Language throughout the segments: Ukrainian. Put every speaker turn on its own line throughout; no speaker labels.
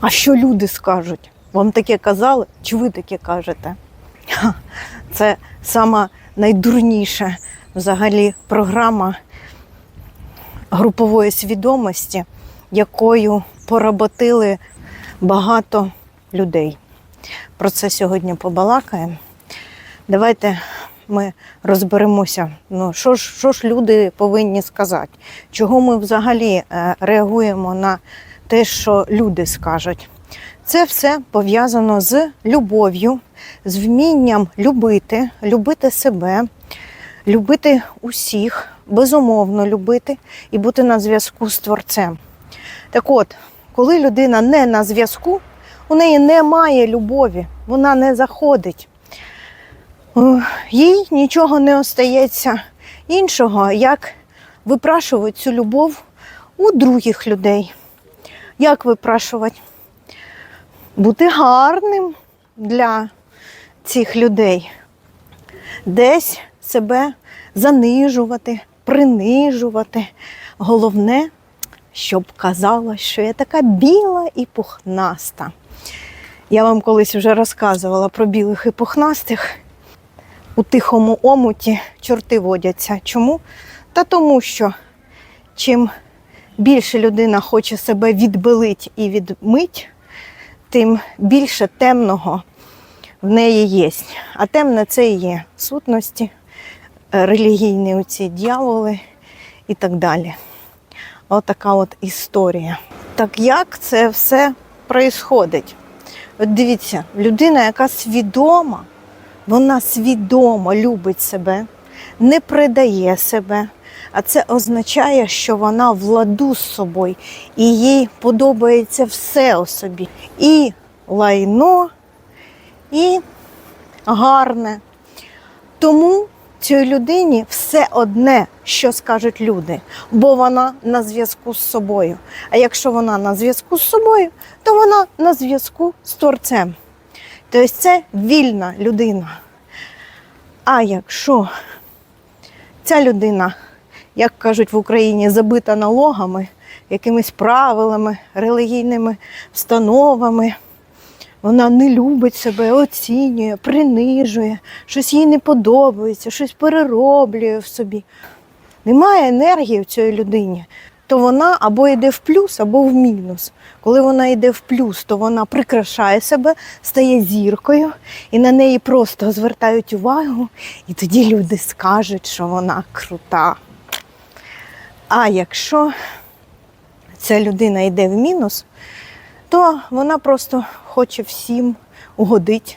А що люди скажуть? Вам таке казали? Чи ви таке кажете? Це сама найдурніша взагалі програма групової свідомості, якою поработили багато людей. Про це сьогодні побалакаємо. Давайте ми розберемося, ну, що ж, що ж люди повинні сказати, чого ми взагалі е, реагуємо на те, що люди скажуть. Це все пов'язано з любов'ю, з вмінням любити, любити себе, любити усіх, безумовно любити і бути на зв'язку з творцем. Так от, коли людина не на зв'язку, у неї немає любові, вона не заходить. Їй нічого не остається іншого, як випрашувати цю любов у других людей. Як випрашувати? Бути гарним для цих людей, десь себе занижувати, принижувати. Головне, щоб казалось, що я така біла і пухнаста. Я вам колись вже розказувала про білих і пухнастих. У тихому омуті чорти водяться. Чому? Та тому, що чим більше людина хоче себе відбелить і відмить, тим більше темного в неї є. А темне це і є сутності, е, релігійні оці дьяволи і так далі. Отака от історія. Так як це все происходить? От дивіться, людина, яка свідома, вона свідомо любить себе, не предає себе. А це означає, що вона в ладу з собою, і їй подобається все у собі. І лайно, і гарне. Тому цій людині все одне, що скажуть люди, бо вона на зв'язку з собою. А якщо вона на зв'язку з собою, то вона на зв'язку з творцем. Тобто це вільна людина. А якщо ця людина, як кажуть в Україні, забита налогами, якимись правилами, релігійними встановами, вона не любить себе, оцінює, принижує, щось їй не подобається, щось перероблює в собі. Немає енергії в цій людині, то вона або йде в плюс, або в мінус. Коли вона йде в плюс, то вона прикрашає себе, стає зіркою, і на неї просто звертають увагу, і тоді люди скажуть, що вона крута. А якщо ця людина йде в мінус, то вона просто хоче всім угодити,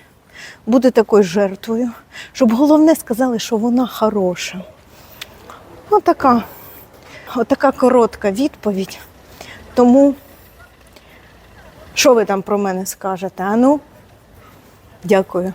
бути такою жертвою, щоб головне сказали, що вона хороша. Отака, отака коротка відповідь. Тому, що ви там про мене скажете? А ну, дякую.